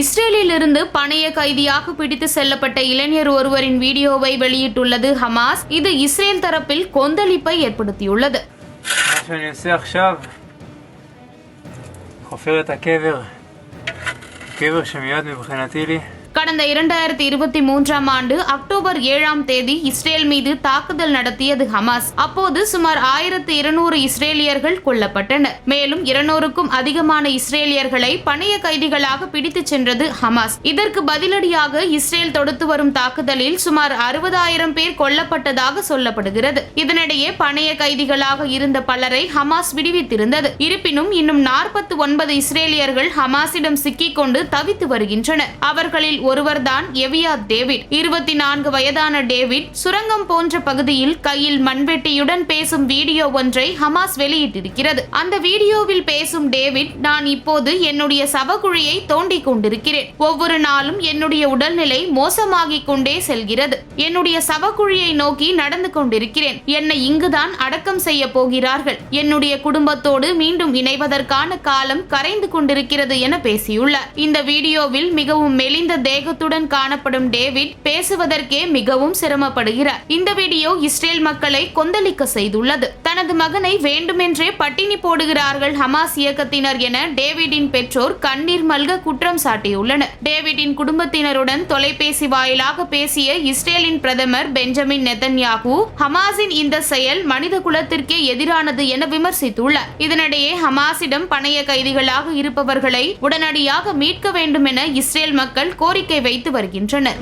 இஸ்ரேலில் இருந்து பணைய கைதியாக பிடித்து செல்லப்பட்ட இளைஞர் ஒருவரின் வீடியோவை வெளியிட்டுள்ளது ஹமாஸ் இது இஸ்ரேல் தரப்பில் கொந்தளிப்பை ஏற்படுத்தியுள்ளது מה שאני עושה עכשיו, חופר את הקבר, הקבר שמיועד מבחינתי לי. கடந்த இரண்டாயிரத்தி இருபத்தி மூன்றாம் ஆண்டு அக்டோபர் ஏழாம் தேதி இஸ்ரேல் மீது தாக்குதல் நடத்தியது ஹமாஸ். அப்போது சுமார் ஆயிரத்து இருநூறு இஸ்ரேலியர்கள் கொல்லப்பட்டனர். மேலும் இருநூறுக்கும் அதிகமான இஸ்ரேலியர்களை பணைய கைதிகளாக பிடித்துச் சென்றது ஹமாஸ். இதற்கு பதிலடியாக இஸ்ரேல் தொடுத்து வரும் தாக்குதலில் சுமார் அறுபதாயிரம் பேர் கொல்லப்பட்டதாக சொல்லப்படுகிறது. இதனிடையே பணைய கைதிகளாக இருந்த பலரை ஹமாஸ் விடுவித்திருந்தது. இருப்பினும் இன்னும் நாற்பத்தி ஒன்பது இஸ்ரேலியர்கள் ஹமாஸிடம் சிக்கிக் கொண்டு தவித்து வருகின்றனர். அவர்களில் ஒருவர்தான் எவியா டேவிட். இருபத்தி நான்கு வயதான டேவிட் சுரங்கம் போன்ற பகுதியில் கையில் மண்வெட்டியுடன் பேசும் வீடியோ ஒன்றை ஹமாஸ் வெளியிட்டிருக்கிறது. அந்த வீடியோவில் பேசும் டேவிட் நான் இப்போது என்னுடைய சவக்குழியை தோண்டிக் கொண்டிருக்கிறேன். ஒவ்வொரு நாளும் என்னுடைய உடல்நிலை மோசமாகிக் கொண்டே செல்கிறது. என்னுடைய சவக்குழியை நோக்கி நடந்து கொண்டிருக்கிறேன். என்னை இங்குதான் அடக்கம் செய்ய போகிறார்கள். என்னுடைய குடும்பத்தோடு மீண்டும் இணைவதற்கான காலம் கரைந்து கொண்டிருக்கிறது என பேசியுள்ளார். இந்த வீடியோவில் மிகவும் மெலிந்த தேகத்துடன் காணப்படும் டேவிட் பேசுவதற்கே மிகவும் சிரமப்படுகிறார். இந்த வீடியோ இஸ்ரேல் மக்களை கொந்தளிக்க செய்துள்ளது. தனது மகனை வேண்டுமென்றே பட்டினி போடுகிறார்கள் ஹமாஸ் இயக்கத்தினர் என டேவிடின் பெற்றோர் கண்ணீர் மல்க குற்றம் சாட்டியுள்ளனர். டேவிடின் குடும்பத்தினருடன் தொலைபேசி வாயிலாக பேசிய இஸ்ரேலின் பிரதமர் பெஞ்சமின் நெதன்யாகு ஹமாஸின் இந்த செயல் மனித குலத்திற்கே எதிரானது என விமர்சித்துள்ளார். இதனிடையே ஹமாஸிடம் பணைய கைதிகளாக இருப்பவர்களை உடனடியாக மீட்க வேண்டும் என இஸ்ரேல் மக்கள் கோரி கோரிக்கை வைத்து வருகின்றனர்.